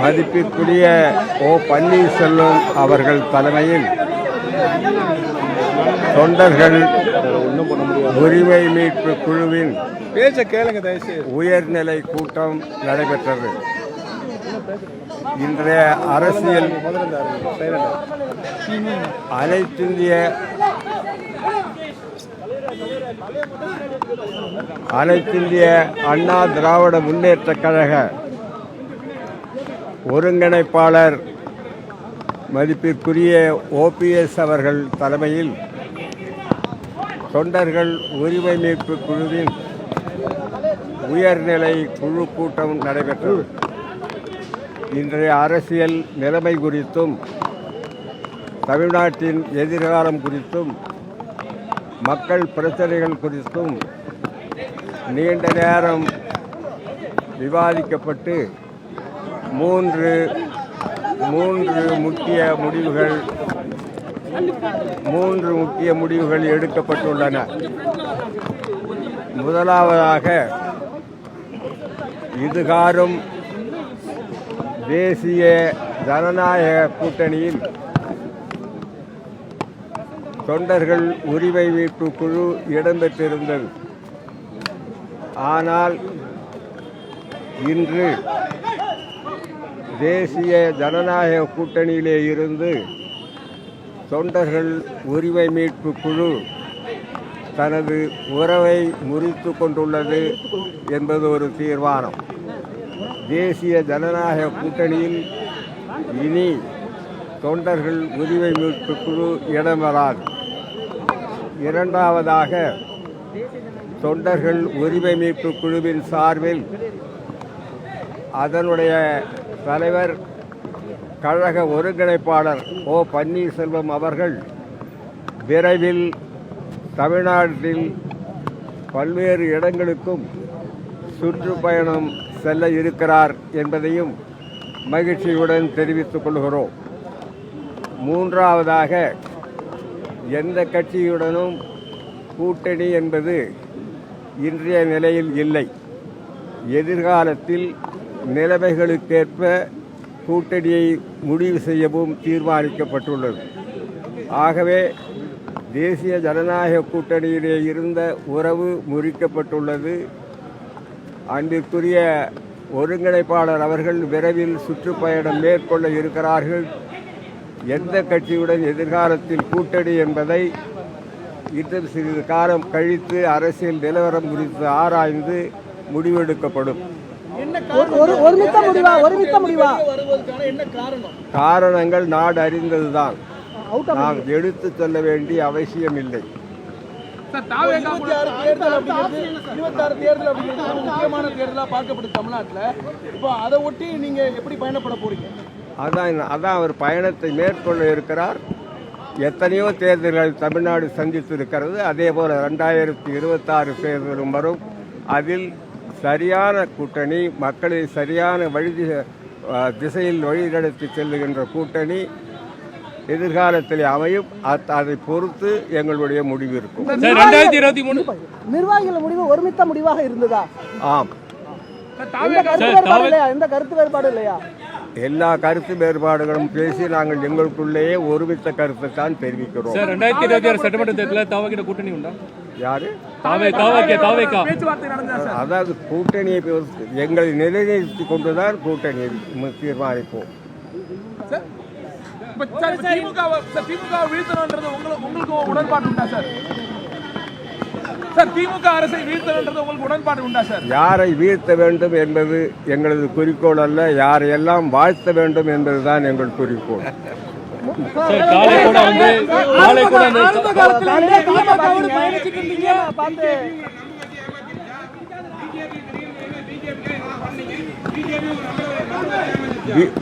மதிப்பிற்குரிய ஓ பன்னீர்செல்வம் அவர்கள் தலைமையில் தொண்டர்கள் உரிமை மீட்பு குழுவின் கேளுங்க உயர்நிலை கூட்டம் நடைபெற்றது. இன்றைய அரசியல் அனைத்திந்திய அனைத்திந்திய அண்ணா திராவிட முன்னேற்ற கழக ஒருங்கிணைப்பாளர் மதிப்பிற்குரிய ஓபிஎஸ் அவர்கள் தலைமையில் தொண்டர்கள் உரிமை மீட்பு குழுவின் உயர்நிலை குழு கூட்டம் நடைபெற்றது. இன்றைய அரசியல் நிலைமை குறித்தும் தமிழ்நாட்டின் எதிர்காலம் குறித்தும் மக்கள் பிரச்சனைகள் குறித்தும் நீண்ட நேரம் விவாதிக்கப்பட்டு மூன்று மூன்று முக்கிய முடிவுகள் மூன்று முக்கிய முடிவுகள் எடுக்கப்பட்டுள்ளன. முதலாவதாக இதுகாரும் தேசிய ஜனநாயக கூட்டணியில் தொண்டர்கள் உரிமை மீட்பு குழு இடம்பெற்றிருந்தது. ஆனால் இன்று தேசிய ஜனநாயக கூட்டணியிலே இருந்து தொண்டர்கள் உரிமை மீட்பு குழு தனது உறவை முறித்து கொண்டுள்ளது என்பது ஒரு தீர்மானம். தேசிய ஜனநாயக கூட்டணியில் இனி தொண்டர்கள் உரிமை மீட்பு குழு இடம்பெறாது இரண்டாவதாக தொண்டர்கள் உரிமை மீட்பு குழுவின் சார்பில் அதனுடைய தலைவர் கழக ஒருங்கிணைப்பாளர் ஓ. பன்னீர்செல்வம் அவர்கள் விரைவில் தமிழ்நாட்டில் பல்வேறு இடங்களுக்கும் சுற்றுப்பயணம் செல்ல இருக்கிறார் என்பதையும் மகிழ்ச்சியுடன் தெரிவித்துக் கொள்கிறோம். மூன்றாவதாக எந்த கட்சியுடனும் கூட்டணி என்பது இன்றைய நிலையில் இல்லை. எதிர்காலத்தில் நிலைமைகளுக்கேற்ப கூட்டணியை முடிவு செய்யவும் தீர்மானிக்கப்பட்டுள்ளது. ஆகவே தேசிய ஜனநாயக கூட்டணியிலே இருந்த உறவு முறிக்கப்பட்டுள்ளது. அன்பிற்குரிய ஒருங்கிணைப்பாளர் அவர்கள் விரைவில் சுற்றுப்பயணம் மேற்கொள்ள இருக்கிறார்கள். எந்த கட்சியுடன் எதிர்காலத்தில் கூட்டணி என்பதை இன்னும் சிறிது காலம் கழித்து அரசியல் நிலவரம் குறித்து ஆராய்ந்து முடிவெடுக்கப்படும். ஒருமித்த முடிவா? ஒருமித்த முடிவா? காரணங்கள் நாடு அறிந்ததுதான். நாம் எடுத்து சொல்ல வேண்டிய அப்படிங்கிறது ஒரு முக்கியமான தேர்தலாக பார்க்கப்படுது தமிழ்நாட்டில். இப்போ அதை ஒட்டி நீங்க எப்படி பயணப்பட போறீங்க? அதான் அதான் அவர் பயணத்தை மேற்கொள்ள இருக்கிறார். எத்தனையோ தேர்தல்கள் தமிழ்நாடு சந்தித்து இருக்கிறது அதே போல் ரெண்டாயிரத்தி இருபத்தாறு தேர்தலும் வரும். அதில் சரியான கூட்டணி மக்களை சரியான வழி திசையில் வழிநடத்தி செல்லுகின்ற கூட்டணி எதிர்காலத்தில் அமையும். அத்- பொறுத்து எங்களுடைய முடிவு இருக்கும். நிர்வாகிகள் முடிவு ஒருமித்த முடிவாக இருந்ததா? ஆம். எந்த கருத்து வேறுபாடு இல்லையா? எல்லா கருத்து வேறுபாடுகளும் பேசி நாங்கள் எங்களுக்குள்ளேயே ஒருமித்த கருத்தை தான் தெரிவிக்கிறோம். சார் ரெண்டாயிரத்தி இருபத்தி ஆறு சட்டமன்ற தேர்தலில் தாவகிட்ட கூட்டணி உண்டா? யாரு? அதாவது கூட்டணியை எங்களை நிலைநிறுத்தி கொண்டுதான் கூட்டணியை மு- தீர்மானிப்போம். இப்போ சார் இப்போ திமுக சார் திமுக வீழ்த்தணுன்றது உங்களுக்கு உங்களுக்கு உடன்பாடு உண்டா சார்? சார் திமுக அரசை வீழ்த்தணுன்றது உங்களுக்கு உடன்பாடு உண்டா சார்? யாரை வீழ்த்த வேண்டும் என்பது எங்களது குறிக்கோள் அல்ல யாரையெல்லாம் வாழ்த்த வேண்டும் என்பதுதான் எங்கள் குறிக்கோள். சார் காலை கூட வந்து காலை கூட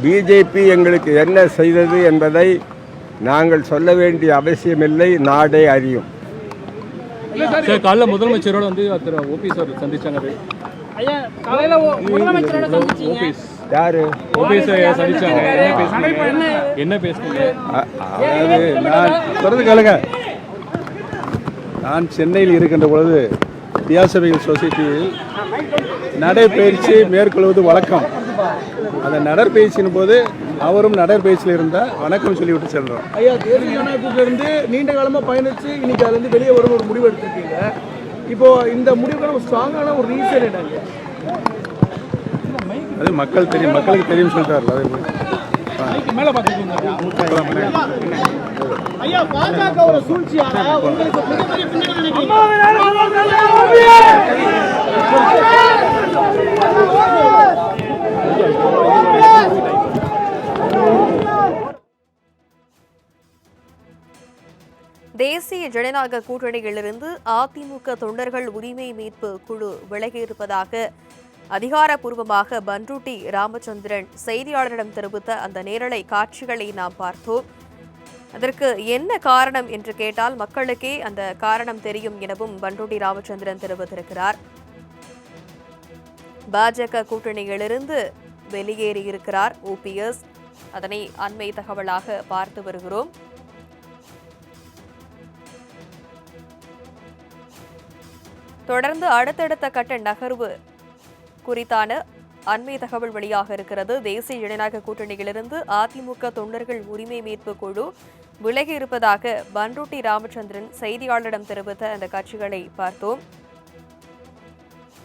பிஜேபி எங்களுக்கு என்ன செய்தது என்பதை நாங்கள் சொல்ல வேண்டிய அவசியமில்லை நாடே அறியும். சார் காலைல முதலமைச்சரோட வந்து ஓபிஎஸ் அவர் சந்திச்சாங்க. ஐயா காலையில முதலமைச்சரோட சந்திச்சீங்க. யாரு? என்ன அ- அதாவது நான் சொல்றது கேளுங்க. நான் சென்னையில் இருக்கின்ற பொழுது தியாசபைகள் சொசைட்டியில் நடைபயிற்சி மேற்கொள்வது வழக்கம். அந்த நடைப்பயிற்சியின் போது அவரும் நடைப்பயிற்சியில் இருந்தால் வணக்கம் சொல்லிவிட்டு செல்றோம் ஐயா இருந்து நீண்ட காலமா பயணிச்சு இன்னைக்கு அதுல இருந்து வெளியே வரும் ஒரு முடிவு எடுத்திருக்கீங்க. இப்போ இந்த முடிவுக்கான ஒரு ஸ்ட்ராங்கான ஒரு ரீசன் என்னங்க? அது மக்கள் தெரியும். மக்களுக்கு தெரியும் சொல்லிட்டார்ல அது தேசிய ஜனநாயக கூட்டணியிலிருந்து அதிமுக தொண்டர்கள் உரிமை மீட்பு குழு விலகியிருப்பதாக அதிகாரப்பூர்வமாக பன்ருட்டி ராமச்சந்திரன் செய்தியாளரிடம் தெரிவித்த அந்த நேரலை காட்சிகளை நாம் பார்த்தோம். அதற்கு என்ன காரணம் என்று கேட்டால் மக்களுக்கே அந்த காரணம் தெரியும் எனவும் பன்ருட்டி ராமச்சந்திரன் தெரிவித்திருக்கிறார். பாஜக கூட்டணியிலிருந்து வெளியேறியிருக்கிறார் ஓபிஎஸ் அதனை அண்மை தகவலாக பார்த்து வருகிறோம். தொடர்ந்து அடுத்தடுத்த கட்ட நகர்வு குறித்தான அண்மை தகவல் வெளியாக இருக்கிறது. தேசிய ஜனநாயக கூட்டணியிலிருந்து அதிமுக தொண்டர்கள் உரிமை மீட்பு குழு விலகி இருப்பதாக பன்ருட்டி ராமச்சந்திரன் செய்தியாளரிடம் தெரிவித்த அந்த கட்சிகளை பார்த்தோம்.